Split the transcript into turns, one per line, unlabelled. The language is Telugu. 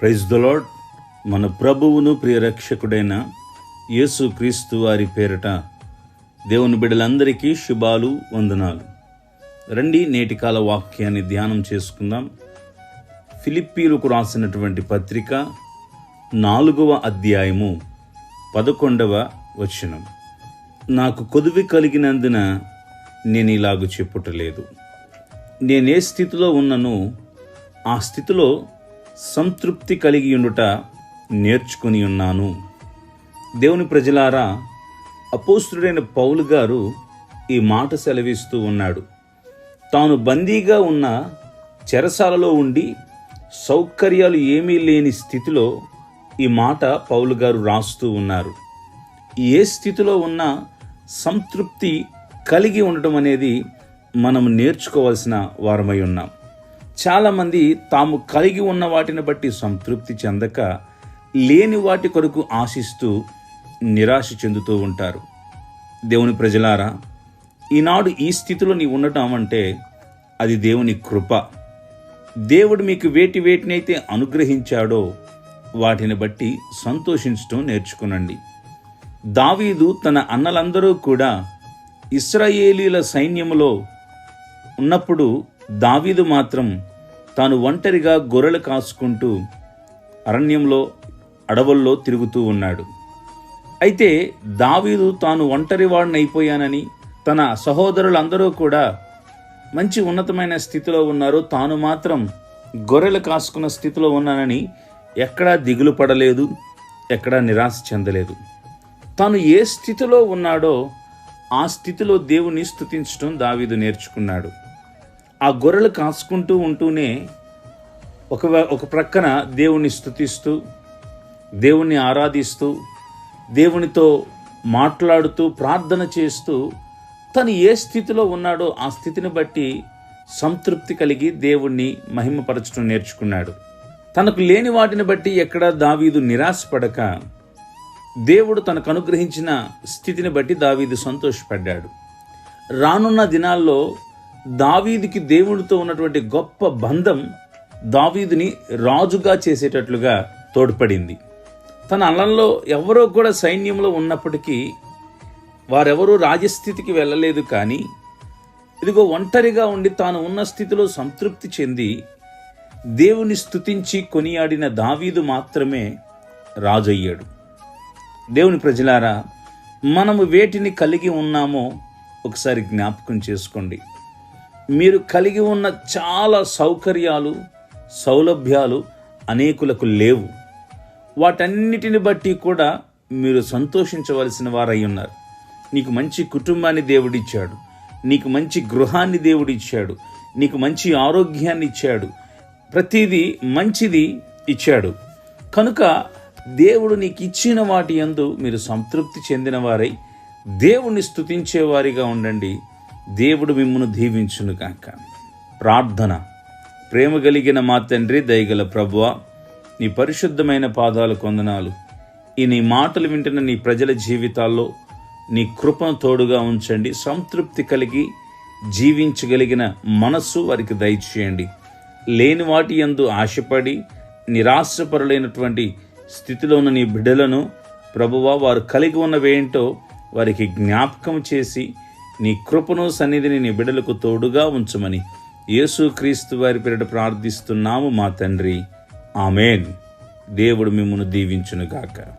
Praise the lord. మన ప్రభువును ప్రియరక్షకుడైన యేసు క్రీస్తు వారి పేరిట దేవుని బిడ్డలందరికీ శుభాలు వందనాలు. రండి నేటి కాల వాక్యాన్ని ధ్యానం చేసుకుందాం. ఫిలిప్పీలకు రాసినటువంటి పత్రిక నాలుగవ అధ్యాయము పదకొండవ వచనం. నాకు కొదువి కలిగినందున నేను ఇలాగు చెప్పుటలేదు. నేనే స్థితిలో ఉన్నను ఆ స్థితిలో సంతృప్తి కలిగి ఉండుట నేర్చుకుని ఉన్నాను. దేవుని ప్రజలారా అపోస్తుడైన పౌలు గారు ఈ మాట సెలవిస్తూ ఉన్నాడు. తాను బందీగా ఉన్న చెరసాలలో ఉండి సౌకర్యాలు ఏమీ లేని స్థితిలో ఈ మాట పౌలు గారు రాస్తూ ఉన్నారు. ఏ స్థితిలో ఉన్నా సంతృప్తి కలిగి ఉండటం అనేది మనం నేర్చుకోవాల్సిన వారమై ఉన్నాం. చాలామంది తాము కలిగి ఉన్న వాటిని బట్టి సంతృప్తి చెందక లేని వాటి కొరకు ఆశిస్తూ నిరాశ చెందుతూ ఉంటారు. దేవుని ప్రజలారా ఈనాడు ఈ స్థితిలో నీ ఉండటం అంటే అది దేవుని కృప. దేవుడు మీకు వేటి వేటినైతే అనుగ్రహించాడో వాటిని బట్టి సంతోషించడం నేర్చుకునండి. దావీదు తన అన్నలందరూ కూడా ఇస్రాయేలీల సైన్యములో ఉన్నప్పుడు దావీదు మాత్రం తాను ఒంటరిగా గొర్రెలు కాసుకుంటూ అరణ్యంలో అడవుల్లో తిరుగుతూ ఉన్నాడు. అయితే దావీదు తాను ఒంటరివాడిని అయిపోయానని తన సహోదరులందరూ కూడా మంచి ఉన్నతమైన స్థితిలో ఉన్నారు. తాను మాత్రం గొర్రెలు కాసుకున్న స్థితిలో ఉన్నానని ఎక్కడా దిగులు పడలేదు ఎక్కడా నిరాశ చెందలేదు. తాను ఏ స్థితిలో ఉన్నాడో ఆ స్థితిలో దేవుని స్తుతించడం దావీదు నేర్చుకున్నాడు. ఆ గొర్రెలు కాసుకుంటూ ఉంటూనే ఒక ఒక ప్రక్కన దేవుణ్ణి స్థుతిస్తూ దేవుణ్ణి ఆరాధిస్తూ దేవునితో మాట్లాడుతూ ప్రార్థన చేస్తూ తను ఏ స్థితిలో ఉన్నాడో ఆ స్థితిని బట్టి సంతృప్తి కలిగి దేవుణ్ణి మహిమపరచడం నేర్చుకున్నాడు. తనకు లేని వాటిని బట్టి ఎక్కడ దావీదు నిరాశపడక దేవుడు తనకు అనుగ్రహించిన స్థితిని బట్టి దావీదు సంతోషపడ్డాడు. రానున్న దినాల్లో దావీదుకి దేవుడితో ఉన్నటువంటి గొప్ప బంధం దావీదుని రాజుగా చేసేటట్లుగా తోడ్పడింది. తన అల్లంలో ఎవరో కూడా సైన్యంలో ఉన్నప్పటికీ వారెవరూ రాజస్థితికి వెళ్ళలేదు కానీ ఇదిగో ఒంటరిగా ఉండి తాను ఉన్న స్థితిలో సంతృప్తి చెంది దేవుని స్తుతించి కొనియాడిన దావీదు మాత్రమే రాజయ్యాడు. దేవుని ప్రజలారా మనము వేటిని కలిగి ఉన్నామో ఒకసారి జ్ఞాపకం చేసుకోండి. మీరు కలిగి ఉన్న చాలా సౌకర్యాలు సౌలభ్యాలు అనేకులకు లేవు. వాటన్నిటిని బట్టి కూడా మీరు సంతోషించవలసిన వారై ఉన్నారు. నీకు మంచి కుటుంబాన్ని దేవుడిచ్చాడు. నీకు మంచి గృహాన్ని దేవుడిచ్చాడు. నీకు మంచి ఆరోగ్యాన్ని ఇచ్చాడు. ప్రతిదీ మంచిది ఇచ్చాడు. కనుక దేవుడు నీకు ఇచ్చిన వాటి యందు మీరు సంతృప్తి చెందిన వారై దేవుణ్ణి స్తుతించేవారిగా ఉండండి. దేవుడు మిమ్మను దీవించును కాక ప్రార్థన. ప్రేమ కలిగిన మా తండ్రి దయగల ప్రభువ నీ పరిశుద్ధమైన పాదాలు కొందనాలు ఈ నీ మాటలు వింటున్న నీ ప్రజల జీవితాల్లో నీ కృపను తోడుగా ఉంచండి. సంతృప్తి కలిగి జీవించగలిగిన మనస్సు వారికి దయచేయండి. లేని వాటి యందు ఆశపడి నిరాశపరులైనటువంటి స్థితిలో ఉన్న నీ బిడ్డలను ప్రభువ వారు కలిగి ఉన్నవేంటో వారికి జ్ఞాపకం చేసి నీ కృపను సన్నిధిని నీ బిడలకు తోడుగా ఉంచమని యేసుక్రీస్తు వారి పేరిట ప్రార్థిస్తున్నాము మా తండ్రి. ఆమెన్. దేవుడు మిమ్మను దీవించునుగాక.